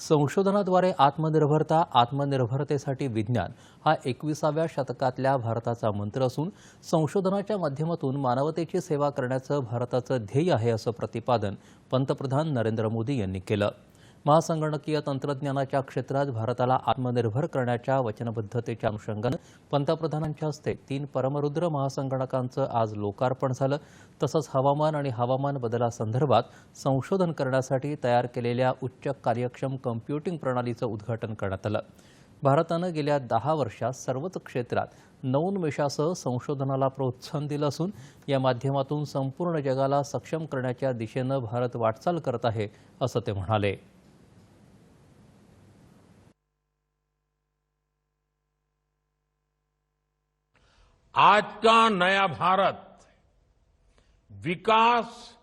संशोधनाद्वारे आत्मनिर्भरता आत्मनिर्भरतेसाठी विज्ञान हा एकविसाव्या शतकातल्या भारताचा मंत्र असून संशोधनाच्या माध्यमातून मानवतेची सेवा करण्याचं भारताचं ध्येय आहे असं प्रतिपादन पंतप्रधान नरेंद्र मोदी यांनी केलं. महासंगणकीय तंत्रज्ञानाच्या क्षेत्रात भारताला आत्मनिर्भर करण्याच्या वचनबद्धतेच्या अनुषंगानं पंतप्रधानांच्या हस्ते तीन परमरुद्र महासंगणकांचं आज लोकार्पण झालं. तसंच हवामान आणि हवामान बदलासंदर्भात संशोधन करण्यासाठी तयार केलेल्या उच्च कार्यक्षम कम्प्युटिंग प्रणालीचं उद्घाटन करण्यात आलं. भारतानं गेल्या दहा वर्षात सर्वच क्षेत्रात नवोन्मेषासह संशोधनाला प्रोत्साहन दिलं असून या माध्यमातून संपूर्ण जगाला सक्षम करण्याच्या दिशेनं भारत वाटचाल करत आहे असं ते म्हणाले. आज का नया भारत विकास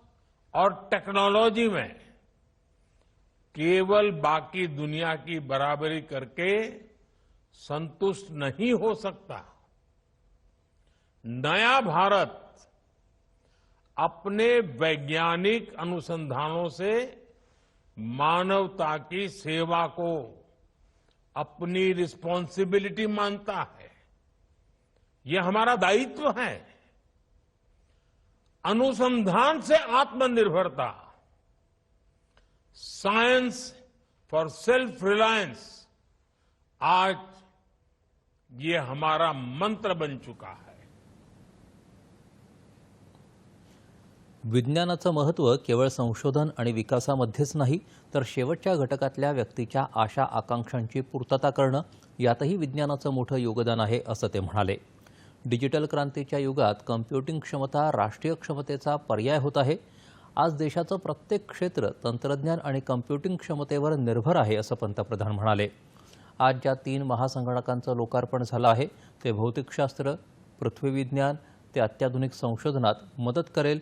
और टेक्नोलॉजी में केवल बाकी दुनिया की बराबरी करके संतुष्ट नहीं हो सकता। नया भारत अपने वैज्ञानिक अनुसंधानों से मानवता की सेवा को अपनी रिस्पॉन्सिबिलिटी मानता है। ये हमारा दायित्व है। अनुसंधान से आत्मनिर्भरता। साइंस फॉर सेल्फ रिलायंस आज ये हमारा मंत्र बन चुका है। विज्ञानाचं महत्त्व केवळ संशोधन आणि विकासामध्येच नाही तर शेवटच्या घटकातल्या व्यक्तीच्या आशा आकांक्षांची पूर्तता करणं यातही विज्ञानाचं मोठं योगदान आहे असं ते म्हणाले. डिजिटल क्रांतीच्या युगात कम्प्युटिंग क्षमता राष्ट्रीय क्षमतेचा पर्याय होत आहे. आज देशाचं प्रत्येक क्षेत्र तंत्रज्ञान आणि कम्प्युटिंग क्षमतेवर निर्भर आहे असं पंतप्रधान म्हणाले. आज ज्या तीन महासंगणकांचं लोकार्पण झालं आहे ते भौतिकशास्त्र पृथ्वीविज्ञान ते अत्याधुनिक संशोधनात मदत करेल.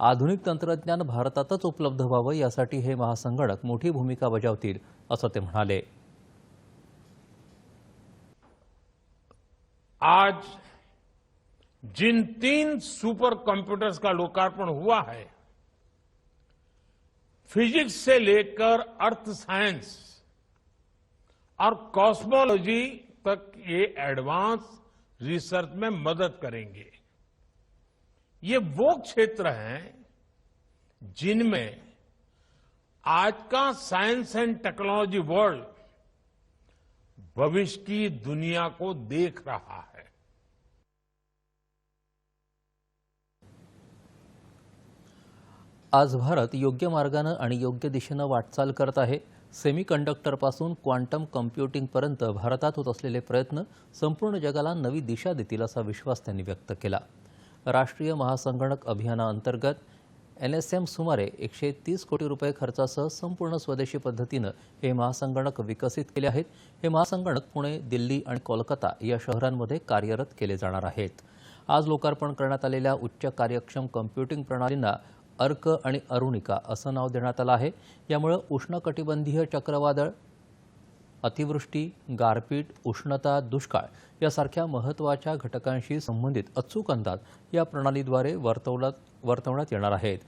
आधुनिक तंत्रज्ञान भारतातच उपलब्ध व्हावं यासाठी हे महासंगणक मोठी भूमिका बजावतील असं ते म्हणाले. आज जिन तीन सुपर कंप्यूटर्स का लोकार्पण हुआ है, फिजिक्स से लेकर अर्थ साइंस और कॉस्मोलॉजी तक ये एडवांस रिसर्च में मदद करेंगे। ये वो क्षेत्र हैं जिनमें आज का साइंस एंड टेक्नोलॉजी वर्ल्ड भविष्य की दुनिया को देख रहा है। आज भारत योग्य मार्गानं आणि योग्य दिशेनं वाटचाल करत आहे. सेमी कंडक्टरपासून क्वांटम कम्प्युटिंगपर्यंत भारतात होत असलेले प्रयत्न संपूर्ण जगाला नवी दिशा देतील असा विश्वास त्यांनी व्यक्त केला. राष्ट्रीय महासंगणक अभियानाअंतर्गत एन एस एम सुमारे एकशे तीस कोटी रुपये खर्चासह संपूर्ण स्वदेशी पद्धतीनं हे महासंगणक विकसित केले आहेत. हे महासंगणक पुणे दिल्ली आणि कोलकाता या शहरांमध्ये कार्यरत केले जाणार आहेत. आज लोकार्पण करण्यात आलेल्या उच्च कार्यक्षम कम्प्युटिंग प्रणालींना अर्क आणि अरुणिका असं नाव देण्यात आलं आहे. यामुळं उष्णकटिबंधीय चक्रवादळ अतिवृष्टी गारपीट उष्णता दुष्काळ यासारख्या महत्त्वाच्या घटकांशी संबंधित अचूक अंदाज या प्रणालीद्वारे वर्तवला वर्तवण्यात येणार आहेत.